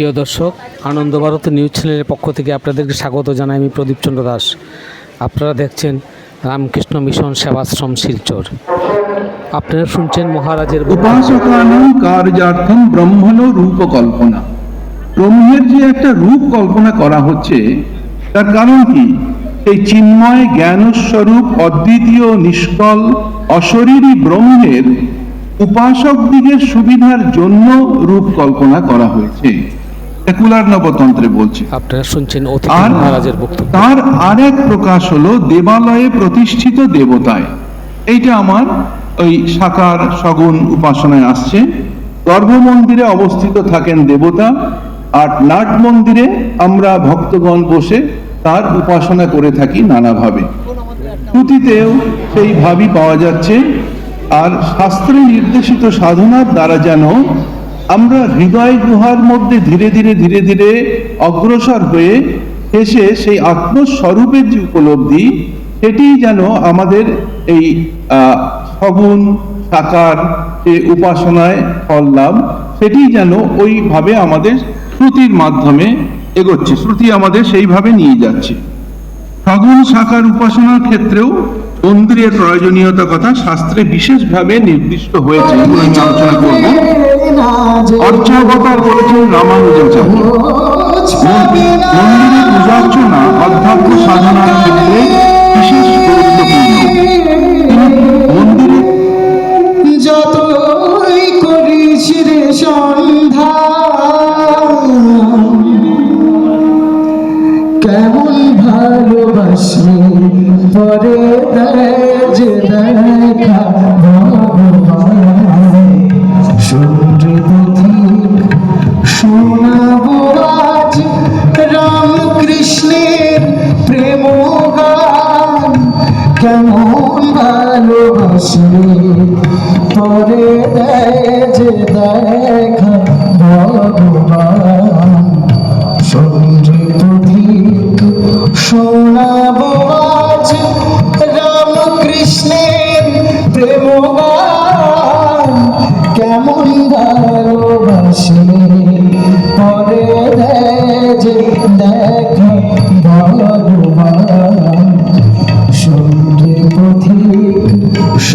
প্রিয় দর্শক আনন্দ ভারত নিউজ চ্যানেলের পক্ষ থেকে আপনাদেরকে স্বাগত জানাই আমি প্রদীপ চন্দ্র দাস। আপনারা দেখছেন রামকৃষ্ণ মিশন সেবাশ্রম শিলচর। আপনারা শুনছেন মহারাজের উপাসকানাং কার্যার্থম ব্রহ্মণ রূপকল্পনা। ব্রহ্মের যে একটা রূপ কল্পনা করা হচ্ছে, তার কারণ কি? এই চিন্ময় জ্ঞানস্বরূপ অদ্বিতীয় নিষ্কল অশরীরী ব্রহ্মের উপাসক দিগের সুবিধার জন্য রূপ কল্পনা করা হয়েছে। সেকুলার নবতন্ত্রে বলছে। আপনারা শুনছেন আর মহারাজের বক্তব্য। তার আরেক প্রকাশ হলো দেবালয়ে প্রতিষ্ঠিত দেবতায়। এইটা আমার ওই সাকার সগুণ উপাসনায় আসছে। গর্ভ মন্দিরে অবস্থিত থাকেন দেবতা আর নাট মন্দিরে আমরা ভক্তগণ বসে তার উপাসনা করে থাকি নানাভাবে। শ্রুতিতেও সেই ভাবই পাওয়া যাচ্ছে। আর শাস্ত্রে নির্দেশিত সাধনার দ্বারা যেন আমরা হৃদয় গুহার মধ্যে ধীরে ধীরে ধীরে ধীরে অগ্রসর হয়ে এসে সেই আত্মস্বরূপের যে উপলব্ধি, সেটি যেন আমাদের এই সগুণ সাকার যে উপাসনায় ফল লাভ, সেটি যেন ওইভাবে আমাদের শ্রুতির মাধ্যমে এগোচ্ছে। শ্রুতি আমাদের সেইভাবে নিয়ে যাচ্ছে। সগুণ শাখার উপাসনার ক্ষেত্রেও মন্দিরের প্রয়োজনীয়তা কথা শাস্ত্রে বিশেষভাবে নির্দিষ্ট হয়েছে। আলোচনা করব। অর্চাবতার বলেছেন রামানুজাচার্য মন্দিরের পূজার্চনা অধ্যাত্ম সাধনার ক্ষেত্রে বিশেষ গুরুত্বপূর্ণ। মন্দিরে যতই করিস রে সন্ধ্যা কেমন ভালোবাসি পরে দেয় যে দেখা পরে দেয়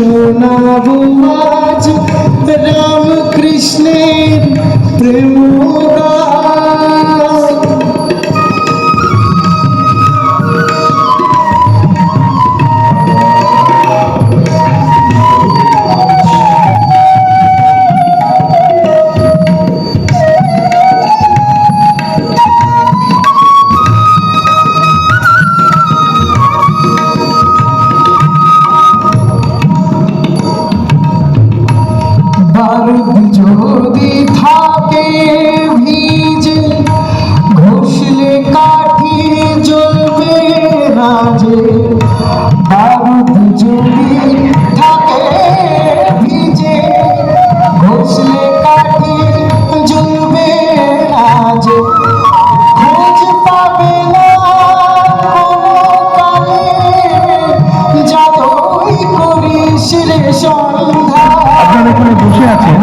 শোনাবো ভিজে ঘষলে কাঠি জ্বলবে রাজে। বারুদ যদি থাকে ভিজে ঘষলে কাঠি জ্বলবে রাজে। পাবে না কালে। যাদই করিস রে আপনারা এখানে বসে আছেন।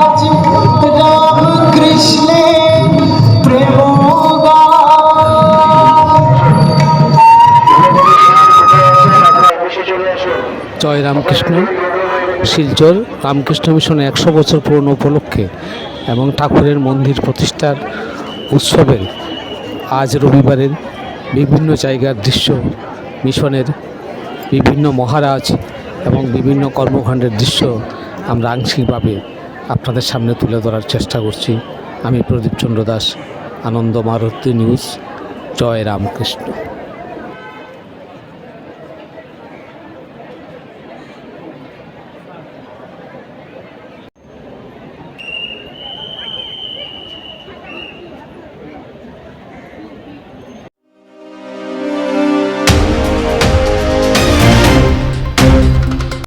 জয় রামকৃষ্ণ। শিলচর রামকৃষ্ণ মিশনে একশো বছর পুরনো উপলক্ষে এবং ঠাকুরের মন্দির প্রতিষ্ঠার উৎসবের আজ রবিবারের বিভিন্ন জায়গার দৃশ্য, মিশনের বিভিন্ন মহারাজ এবং বিভিন্ন কর্মকাণ্ডের দৃশ্য আমরা আংশিকভাবে আপনাদের সামনে তুলে ধরার চেষ্টা করছি। আমি প্রদীপ চন্দ্র দাস আনন্দ মারুতি নিউজ, জয় রামকৃষ্ণ।